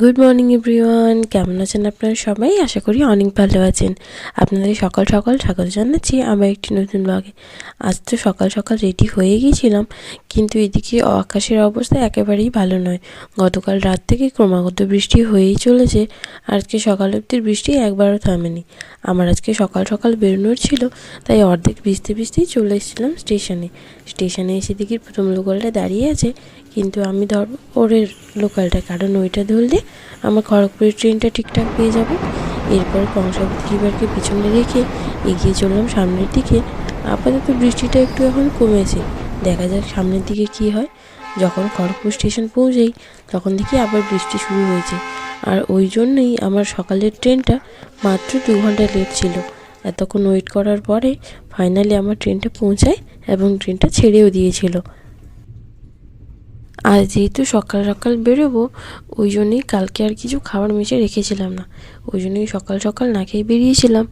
Good morning everyone কেমন আছেন আপনারা সবাই? আশা করি অনেক ভালো আছেন। আপনাদের সকাল সকাল স্বাগত জানাচ্ছি আমার একটি নতুন ব্লগে আজ তো সকাল সকাল রেডি হয়ে গিয়েছিলাম, কিন্তু এদিকে আকাশের অবস্থা একেবারেই ভালো নয়। গতকাল রাত থেকে ক্রমাগত বৃষ্টি হয়েই চলেছে। আজকে সকাল অব্দি বৃষ্টি একবারও থামেনি। আমার আজকে সকাল সকাল বেরোনোর ছিল, তাই অর্ধেক ভিজতে ভিজতেই চলে এসেছিলাম স্টেশনে। স্টেশনে এসে দেখি প্রথম লোকালটা দাঁড়িয়ে আছে। কিন্তু আমি ধরবো ওরের লোকালটা কারণ ওইটা ধরলে আমার খড়গপুরের ট্রেনটা ঠিকঠাক পেয়ে যাব। এরপর কংসাবতী রিভারকে পিছনে রেখে এগিয়ে চললাম সামনের দিকে। আপাতত বৃষ্টিটা একটু এখন কমেছে। দেখা যাক সামনের দিকে কি হয়। যখন খড়গপুর স্টেশন পৌঁছেই তখন দেখি আবার বৃষ্টি শুরু হয়েছে। আর ওই জন্যই আমার সকালের ট্রেনটা মাত্র দু ঘণ্টা লেট ছিল। এতক্ষণ ওয়েট করার পরে ফাইনালি আমার ট্রেনটা পৌঁছায় এবং ট্রেনটা ছেড়েও দিয়েছিল। আর যেহেতু সকাল সকাল বেরোবো, ওই জন্যই কালকে আর কিছু খাবার মিশে রেখেছিলাম না। ওই জন্যই সকাল সকাল না খেয়ে বেরিয়েছিলাম।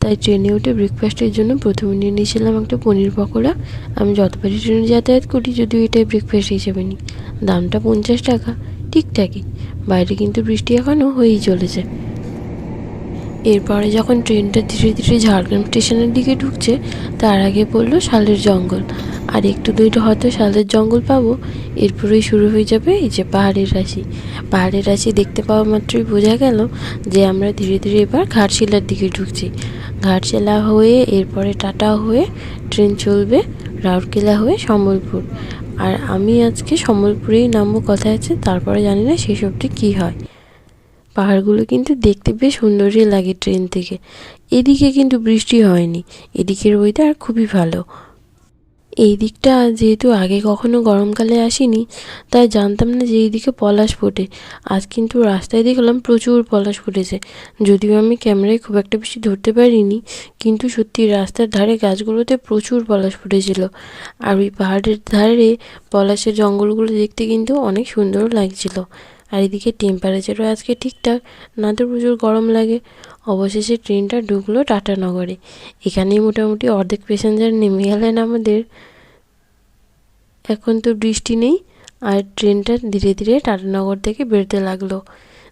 তাই ট্রেনে উঠে ব্রেকফাস্টের জন্য প্রথমে নিয়ে নিয়েছিলাম একটা পনির পকোড়া। আমি যতবারই ট্রেনে যাতায়াত করি, যদিও এটাই ব্রেকফাস্ট হিসেবে নিই। দামটা পঞ্চাশ টাকা, ঠিকঠাকই। বাইরে কিন্তু বৃষ্টি এখনও হয়েই চলেছে। এরপরে যখন ট্রেনটা ধীরে ধীরে ঝাড়গ্রাম স্টেশনের দিকে ঢুকছে, তার আগে পড়ল শালের জঙ্গল। আর একটু দূরে হয়তো শালের জঙ্গল পাবো, এরপরেই শুরু হয়ে যাবে এই যে পাহাড়ের রাশি। পাহাড়ের রাশি দেখতে পাওয়া মাত্রই বোঝা গেল যে আমরা ধীরে ধীরে এবার ঘাটশিলার দিকে ঢুকছি। ঘাটশিলা হয়ে এরপরে টাটা হয়ে ট্রেন চলবে রাউরকেলা হয়ে সম্বলপুর। আর আমি আজকে সম্বলপুরেই নামবো, কথা আছে, তারপরে জানি না সেসবটি কী হয়। পাহাড়গুলো কিন্তু দেখতে বেশ সুন্দরই লাগে ট্রেন থেকে। এদিকে কিন্তু বৃষ্টি হয়নি। এদিকের ওয়েদার খুবই ভালো। এই দিকটা যেহেতু আগে কখনো গরমকালে আসিনি, তাই জানতাম না যে এইদিকে পলাশ ফোটে। আজ কিন্তু রাস্তায় দেখলাম প্রচুর পলাশ ফুটেছে। যদিও আমি ক্যামেরায় খুব একটা বেশি ধরতে পারিনি, কিন্তু সত্যি রাস্তার ধারে গাছগুলোতে প্রচুর পলাশ ফুটেছিল। আর ওই পাহাড়ের ধারে পলাশের জঙ্গলগুলো দেখতে কিন্তু অনেক সুন্দর লাগছিল। আর এদিকে টেম্পারেচারও আজকে ঠিকঠাক, না তো প্রচুর গরম লাগে। অবশেষে ট্রেনটা ঢুকলো টাটানগরে এখানেই মোটামুটি অর্ধেক প্যাসেঞ্জার নেমে গেলেন আমাদের। এখন তো বৃষ্টি নেই, আর ট্রেনটা ধীরে ধীরে টাটানগর থেকে বেরোতে লাগল।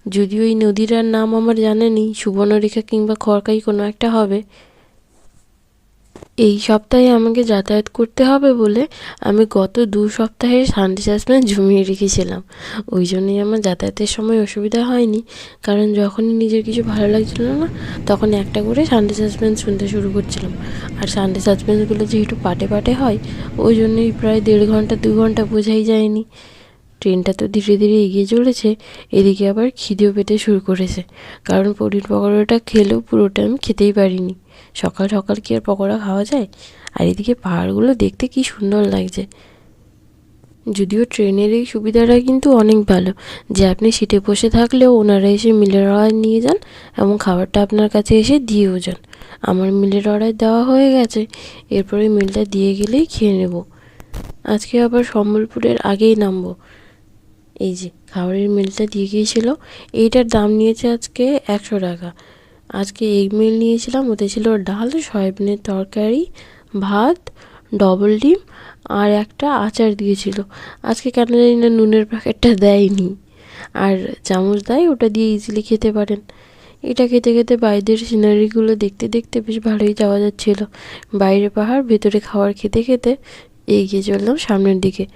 যদিও এই নদীটার নাম আমার জানা নেই, সুবর্ণরেখা কিংবা খড়কাই কোনো একটা হবে। এই সপ্তাহে আমাকে যাতায়াত করতে হবে বলে আমি গত দু সপ্তাহে সানডে সাসপেন্স জমিয়ে রেখেছিলাম। ওই জন্যই আমার যাতায়াতের সময় অসুবিধা হয়নি। কারণ যখনই নিজের কিছু ভালো লাগছিল না, তখন একটা করে সানডে সাসপেন্স শুনতে শুরু করছিলাম। আর সানডে সাসপেন্সগুলো যেহেতু পাটে পাটে হয়, ওই জন্যই প্রায় দেড় ঘণ্টা, দু ঘণ্টা বোঝাই যায়নি। ট্রেনটা তো ধীরে ধীরে এগিয়ে চলেছে, এদিকে আবার খিদেও পেতে শুরু করেছে। কারণ পনির পকোড়াটা খেলেও পুরোটা আমি খেতেই পারিনি। সকাল সকাল কি আর পকোড়া খাওয়া যায়? আর এদিকে পাহাড়গুলো দেখতে কি সুন্দর লাগছে। যদিও ট্রেনের এই সুবিধাটা কিন্তু অনেক ভালো। যে আপনি সিটে বসে থাকলেও ওনারা এসে মিলের অর্ডার নিয়ে যান এবং খাবারটা আপনার কাছে এসে দিয়েও যান। আমার মিলের অর্ডার দেওয়া হয়ে গেছে। এরপরে মিলটা দিয়ে গেলেই খেয়ে নেব। আজকে আবার সম্বলপুরের আগেই নামবো। এই যে, খাবারের মিলটা দিয়ে গিয়েছিল। এইটার দাম নিয়েছে আজকে একশো টাকা। আজকে এগ মিল নিয়েছিলাম, ওতে ছিল ডাল, সয়াবিনের তরকারি, ভাত ডবল ডিম আর একটা আচার দিয়েছিল। আজকে কেন জানি না নুনের প্যাকেটটা দেয়নি। আর চামচ দেয় ওটা দিয়ে ইজিলি খেতে পারেন। এটা খেতে খেতে বাইরের সিনারিগুলো দেখতে দেখতে বেশ ভালোই যাওয়া যাচ্ছিল। বাইরে পাহাড়, ভেতরে খাবার খেতে খেতে এগিয়ে চললাম সামনের দিকে।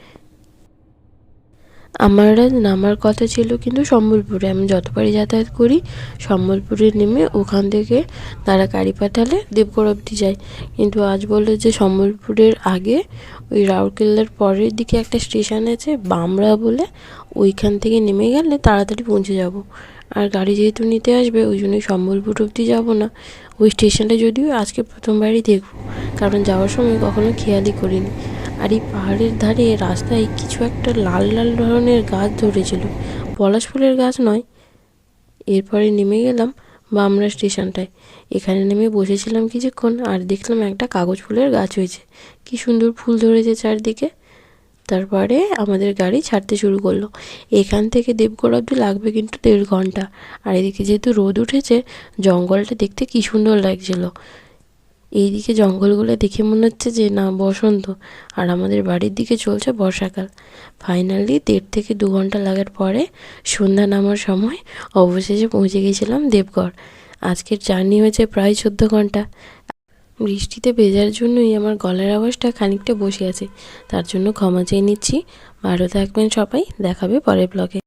আমার নামার কথা ছিল কিন্তু সম্বলপুরে। আমি যতবারই যাতায়াত করি, সম্বলপুরে নেমে ওখান থেকে তারা গাড়ি পাঠালে দেবগড় অবধি যাই। কিন্তু আজ বলল যে সম্বলপুরের আগে ওই রাউরকেল্লার পরের দিকে একটা স্টেশন আছে, বামরা বলে, ওইখান থেকে নেমে গেলে তাড়াতাড়ি পৌঁছে যাব। আর গাড়ি যেহেতু নিতে আসবে, ওই জন্যই সম্বলপুর অবধি যাব না। ওই স্টেশনটা যদিও আজকে প্রথমবারই দেখব, কারণ যাওয়ার সময় কখনো খেয়ালই করিনি। আর এই পাহাড়ের ধারে রাস্তায় কিছু একটা লাল লাল ধরনের গাছ ধরেছিল। পলাশ ফুলের গাছ নয়। এরপরে নেমে গেলাম বামরা স্টেশনটায়। এখানে নেমে বসেছিলাম কিছুক্ষণ আর দেখলাম একটা কাগজ ফুলের গাছ হয়েছে। কি সুন্দর ফুল ধরেছে চারদিকে। তারপরে আমাদের গাড়ি ছাড়তে শুরু করল। এখান থেকে দেবগড় অব্দি লাগবে কিন্তু দেড় ঘণ্টা। আর এদিকে যেহেতু রোদ উঠেছে, জঙ্গলটা দেখতে কি সুন্দর লাগছিল। এইদিকে জঙ্গলগুলো দেখে মনে হচ্ছে যে, না, বসন্ত। আর আমাদের বাড়ির দিকে চলছে বর্ষাকাল। ফাইনালি দেড় থেকে দু ঘণ্টা লাগার পরে সন্ধ্যা নামার সময় অবশেষে পৌঁছে গেছিলাম দেবগড়। আজকের জার্নি হয়েছে প্রায় চোদ্দ ঘণ্টা। বৃষ্টিতে ভেজার জন্যই আমার গলার আওয়াজটা খানিকটা বসে আছে। তার জন্য ক্ষমা চেয়ে নিচ্ছি। ভালো থাকবেন সবাই। দেখাবে পরের ব্লগে